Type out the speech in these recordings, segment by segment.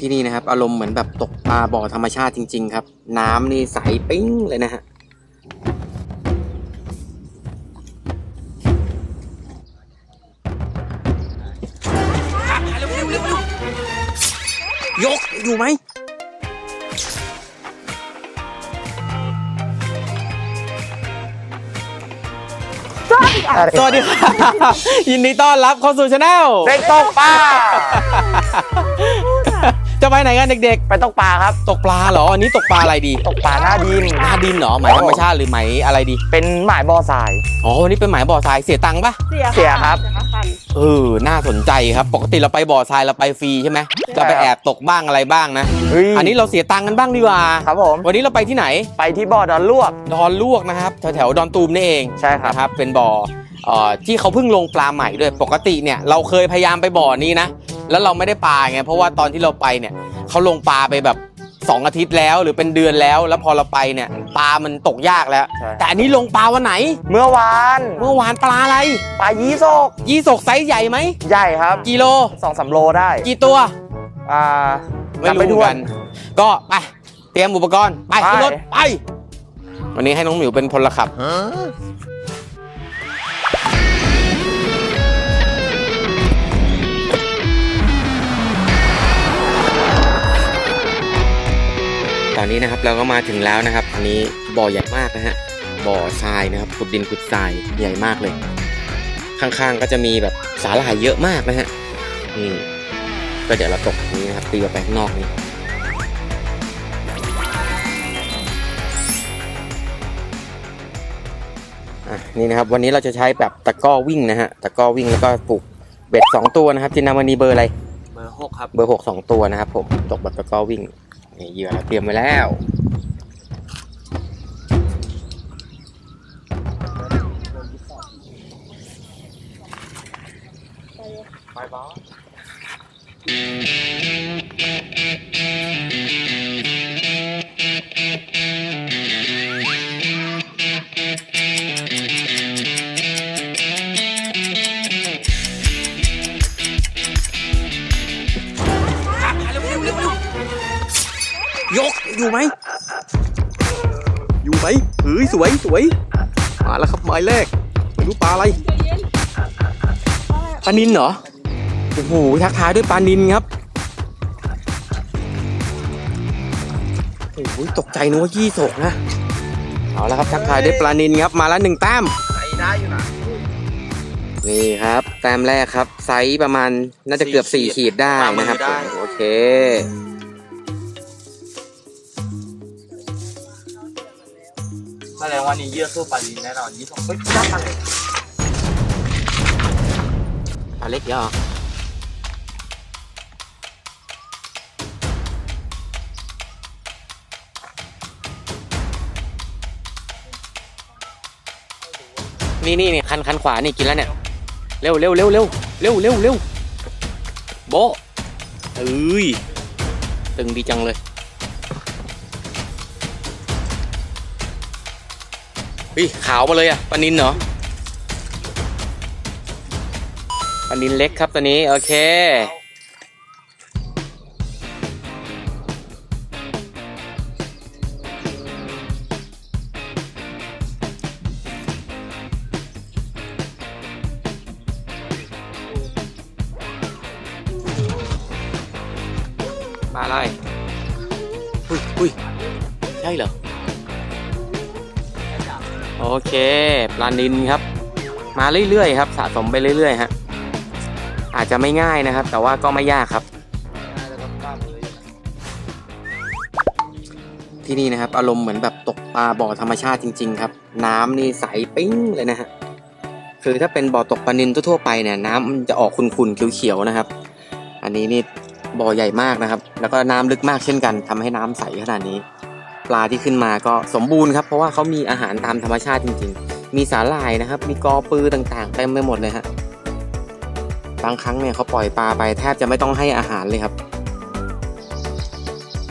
ที่นี่นะครับ อารมณ์เหมือนแบบตกปลาบ่อธรรมชาติจริง ๆ ครับ น้ำนี่ใสปิ้งเลยนะฮะยกอยู่ไหมสวัสดีครับ ยินดีต้อนรับเข้าสู่ช anel เด็กตกปลา จะไปไหนกันเด็กไปตกปลาครับๆตกปลาเหรออันนี้ตกปลาอะไรดี ตกปลาหน้าดิน หน้าดินเหรอหมายธรรมชาติหรือหมายอะไรดี เป็นหมายบ่อทราย อ๋อวันนี้เป็นหมายบ่อทรายเสียตังค์ปะเสียเสียครับเสียค่าคันเออน่าสนใจครับ ปกติเราไปบ่อทรายเราไปฟรีใช่ไหมเราไปแอบตกบ้างอะไรบ้างนะเฮ้ย อันนี้เราเสียตังค์กันบ้างดีกว่าครับผม วันนี้เราไปที่ไหน ไปที่บ่อดอนลวก ดอนลวกนะครับแถวแถวๆดอนตูมนี่เองใช่ครับ นะครับเป็นบ่อเอ่อที่เขาเพิ่งลงปลาใหม่ด้วยปกติเนี่ยเราเคยพยายามไปบ่อนี้นะ แล้วเราไม่ได้ปลาไงเพราะว่าตอนที่เราไปเนี่ยเขาลงปลาไปแบบ 2 อาทิตย์แล้วหรือเป็นเดือนแล้ว แล้วพอเราไปเนี่ยปลามันตกยากแล้ว ใช่ แต่อันนี้ลงปลาวันไหน เมื่อวานเมื่อวานปลาอะไร ปลายีโซกยี่สกไซส์ใหญ่ไหมใหญ่ครับกิโล สองสามโลได้กี่ตัว อ่าไม่จำรู้เหมืถ้อวนกันก็ไปเตรียมอุปกรณ์ ไปไป ขึ้นรถไป วันนี้ให้น้องหมิวเป็นพลขับ ตอนนี้นะครับเราก็มาถึงแล้วนะครับ อันนี้บ่อใหญ่มากนะฮะบ่อทรายนะครับขุดดินขุดทรายใหญ่มากเลย ข้างๆก็จะมีแบบสาหร่ายเยอะมากนะฮะนี่ก็เดี๋ยวเราตกตรงนี้นะครับตีออกไปข้างนอกนี้อะนี่นะครับวันนี้เราจะใช้แบบตะกร้อวิ่งนะฮะตะกร้อวิ่งแล้วก็ปลูกเบ็ดสองตัวนะครับจินดามณีเบอร์อะไรเบอร์หกครับเบอร์หกสองตัวนะครับผมตกแบบตะกร้อวิ่ง นี่เหยื่อเราเตรียมไว้แล้วไปบอส อยู่ไหมเฮ้ยสวยสวยมาแล้วครับหมายแรกไม่รู้ปลาอะไรปลานินเหรอโอ้โหทักทายด้วยปลานินครับโอ้โหตกใจนึกว่ายี่สกนะเอาและครับทักทายด้วยปลานินครับมาแล้วหนึ่งแต้มไปได้อยู่นะนี่ครับแต้มแรกครับ ไซส์ประมาณน่าจะเกือบสี่4ขีดได้นะครับโอเค แสดงว่านี่เยื่อสู้ปลาลินแน่นอนยี่สองเฮ้ยได้ปลาเลยปลาเล็กยอะนี่นี่นี่คันคันขวานี่กินแล้วเนี่ย เร็วเร็วเร็วเร็วเร็วเร็วเร็วโบะเอ้ยตึงดีจังเลย เฮ้ยขาวมาเลยอะปลานินเหรอปลานินเล็กครับตัวนี้ โอเค มาอะไรอุ้ยอุ้ยใช่เหรอ โอเค ปลานินครับ มาเรื่อยๆครับ สะสมไปเรื่อยๆฮะ อาจจะไม่ง่ายนะครับ แต่ว่าก็ไม่ยากครับ ที่นี่นะครับ อารมณ์เหมือนแบบตกปลาบ่อธรรมชาติจริง ๆ ครับ น้ำนี่ใสปิ้งเลยนะฮะ คือถ้าเป็นบ่อตกปลานินทั่วๆไปเนี่ยน้ำมันจะออกขุ่นๆเขียวๆนะครับ อันนี้นี่บ่อใหญ่มากนะครับ แล้วก็น้ำลึกมากเช่นกันทำให้น้ำใสขนาดนี้ ปลาที่ขึ้นมาก็สมบูรณ์ครับ เพราะว่าเขามีอาหารตามธรรมชาติจริง ๆ มีสาหร่ายนะครับ มีกอปือต่างๆเต็มไปหมดเลยฮะบางครั้งเนี่ยเขาปล่อยปลาไปแทบจะไม่ต้องให้อาหารเลยครับ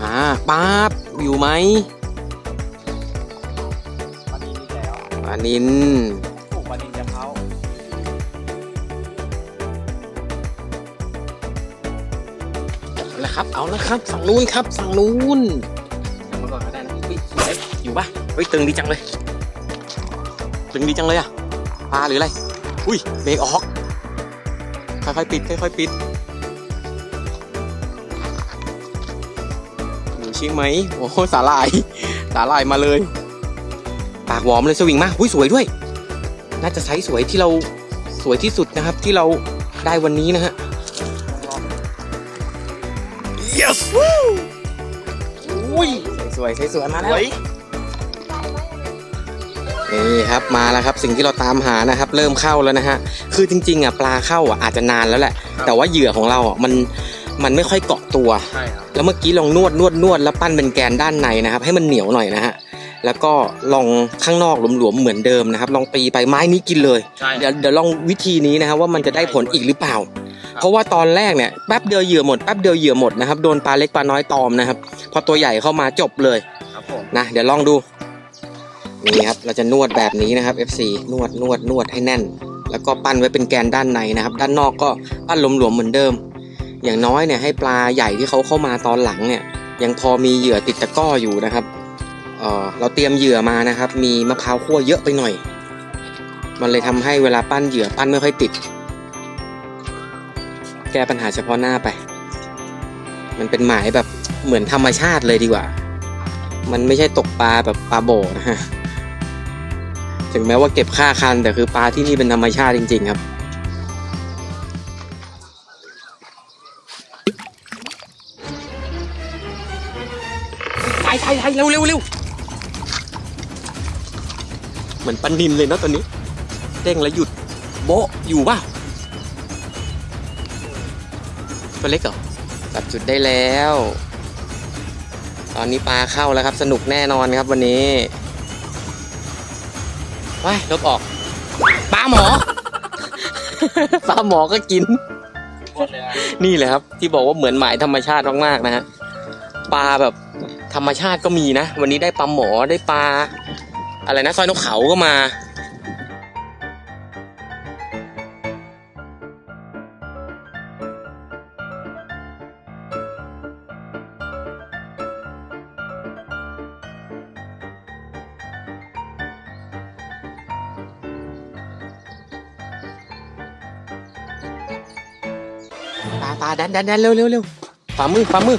อ่าป๊าบอยู่ไหมปลาลินมีแล้วปลานินปลูกปลาลินจะเข้ารละครับ เอาละครับฝั่งนู้นครับฝั่งนู้น เฮ้ยตึงดีจังเลย ตึงดีจังเลยอะปลาหรืออะไร อุ้ยเบรกออก ค่อยๆปิดค่อยๆปิดอยู่ใช่ไหมโอ้โหสาลาย สาลายมาเลย ปากหวอมเลยสวิงมากอุ้ยสวยด้วย น่าจะไซส์สวยที่เราสวยที่สุดนะครับที่เราได้วันนี้นะฮะ yes อุ้ยสวยๆสวยๆมาแล้วเฮ้ย นี่ครับมาแล้วครับสิ่งที่เราตามหานะครับ เริ่มเข้าแล้วนะฮะคือจริงๆอะปลาเข้าอะอาจจะนานแล้วแหละ แต่ว่าเหยื่อของเราอะมันมันไม่ค่อยเกาะตัว ใช่ครับแล้วเมื่อกี้ลองนวดนวดนวดแล้วปั้นเป็นแกนด้านในนะครับ ให้มันเหนียวหน่อยนะฮะแล้วก็ลองข้างนอกหลวมๆเหมือนเดิมนะครับ ลองตีไปไม้นี้กินเลย ใช่เดี๋ยวเดี๋ยวลองวิธีนี้นะครับว่ามันจะได้ผลอีกหรือเปล่า เพราะว่าตอนแรกเนี่ยแป๊บเดียวเหยื่อหมดแป๊บเดียวเหยื่อหมดนะครับโดนปลาเล็กปลาน้อยตอมนะครับ พอตัวใหญ่เข้ามาจบเลยครับผมนะเดี๋ยวลองดู นี่ครับเราจะนวดแบบนี้นะครับ FC นวดนวดนวดให้แน่น แล้วก็ปั้นไว้เป็นแกนด้านในนะครับ ด้านนอกก็ปั้นหลวมๆเหมือนเดิม อย่างน้อยเนี่ยให้ปลาใหญ่ที่เขาเข้ามาตอนหลังเนี่ยยังพอมีเหยื่อติดตะก้ออยู่นะครับเเราเตรียมเหยื่อมานะครับ มีมะพร้าวคั่วเยอะไปหน่อย มันเลยทำให้เวลาปั้นเหยื่อปั้นไม่ค่อยติด แก้ปัญหาเฉพาะหน้าไป มันเป็นหมายแบบเหมือนธรรมชาติเลยดีกว่า มันไม่ใช่ตกปลาแบบปลาโบนะฮะ ถึงแม้ว่าเก็บค่าคัน แต่คือปลาที่นี่เป็นธรรมชาติจริง ๆ ครับไทยไทยไทยเร็วเร็วเร็วเหมือนปันนินเลยเนาะตอนนี้เด้งแล้วหยุดโบะอยู่ป่ะตัวเล็กเหรอจับจุดได้แล้ว ตอนนี้ปลาเข้าแล้วครับ สนุกแน่นอนครับวันนี้ ว้ายลบออกปลาหมอ ปลาหมอก็กินหมดเลยนะนี่แหละครับ ที่บอกว่าเหมือนหมายธรรมชาติมากๆนะฮะปลาแบบธรรมชาติก็มีนะ วันนี้ได้ปลาหมอได้ปลาอะไรนะสร้อยนกเขาก็มา ปลาปลาดันดันดันเร็วเร็วเร็วฝ่ามือฝ่ามือ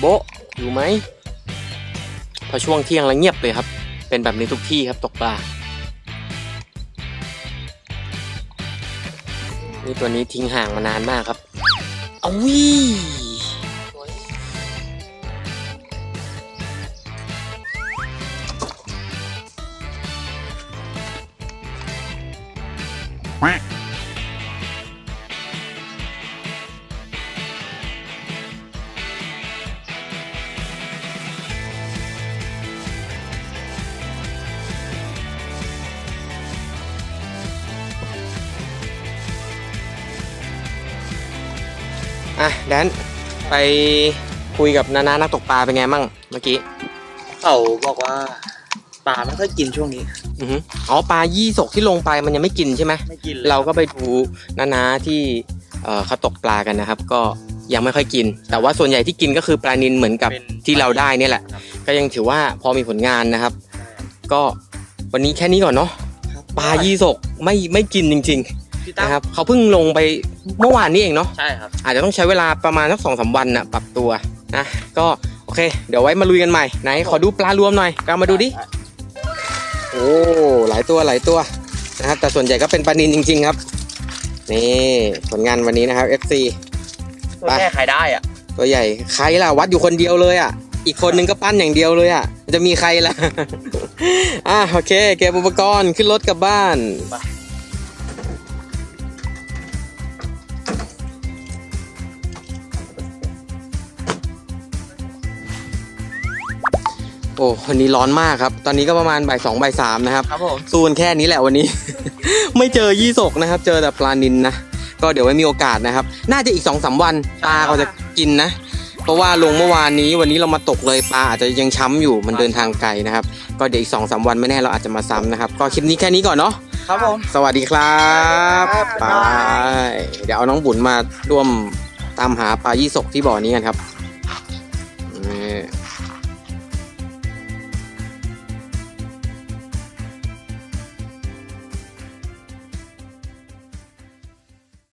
โบอยู่ไหมพอช่วงเที่ยงแล้วเงียบเลยครับ เป็นแบบนี้ทุกที่ครับตกปลานี่ตัวนี้ทิ้งห่างมานานมากครับเอาวิ อะแดนไปคุยกับนานานักตกปลาเป็นไงมั่งเมื่อกี้เขาบอกว่าปลาไม่ค่อยกินช่วงนี้ อือหืออ๋อปลายี่สกที่ลงไปมันยังไม่กินใช่ไหมไม่กินเลยเราก็ไปดูนานาที่เอ่อเขาตกปลากันนะครับ ก็ยังไม่ค่อยกิน แต่ว่าส่วนใหญ่ที่กินก็คือปลานินเหมือนกับเป็นที่เราได้เนี่ยแหละ ครับก็ยังถือว่าพอมีผลงานนะครับ ก็วันนี้แค่นี้ก่อนเนาะ ปลายี่สกไม่ไม่กินจริง พี่ๆตั้มนะครับเขาเพิ่งลงไปเมื่อวานนี้เองเนาะใช่ครับ อาจจะต้องใช้เวลาประมาณสักสองสามวันนะปรับตัวนะก็โอเค เดี๋ยวไว้มาลุยกันใหม่ไหนขอดูปลารวมหน่อยกามาดูดิโอ้หลายตัวหลายตัวนะครับแต่ส่วนใหญ่ก็เป็นปลานินจริง ๆ ครับ นี่ผลงานวันนี้นะครับ FC ตัวแค่ใครได้อะ ตัวใหญ่ใครล่ะวัดอยู่คนเดียวเลยอะ อีกคนนึงก็ปั้นอย่างเดียวเลยอะ จะมีใครล่ะ อะโอเค เก็บอุปกรณ์ขึ้นรถกลับบ้าน โอ้วันนี้ร้อนมากครับ ตอนนี้ก็ประมาณบ่ายสองบ่ายสามนะครับครับผมสู้กันแค่นี้แหละวันนี้ ไม่เจอยี่สกนะครับ เจอแต่ปลานินนะ ก็เดี๋ยวไว้มีโอกาสนะครับ น่าจะอีกสองสามวันปลาเขาจะกินนะ เพราะว่าลงเมื่อวานนี้วันนี้เรามาตกเลยปลาอาจจะยังช้ำอยู่มันเดินทางไกลนะครับ ก็เดี๋ยวอีกสองสามวันไม่แน่เราอาจจะมาซ้ำนะครับ ก็คลิปนี้แค่นี้ก่อนเนาะครับผมสวัสดีครับครับไปเดี๋ยวเอาน้องบุญมาร่วมตามหาปลายี่สกที่บ่อนี้กันครับนี่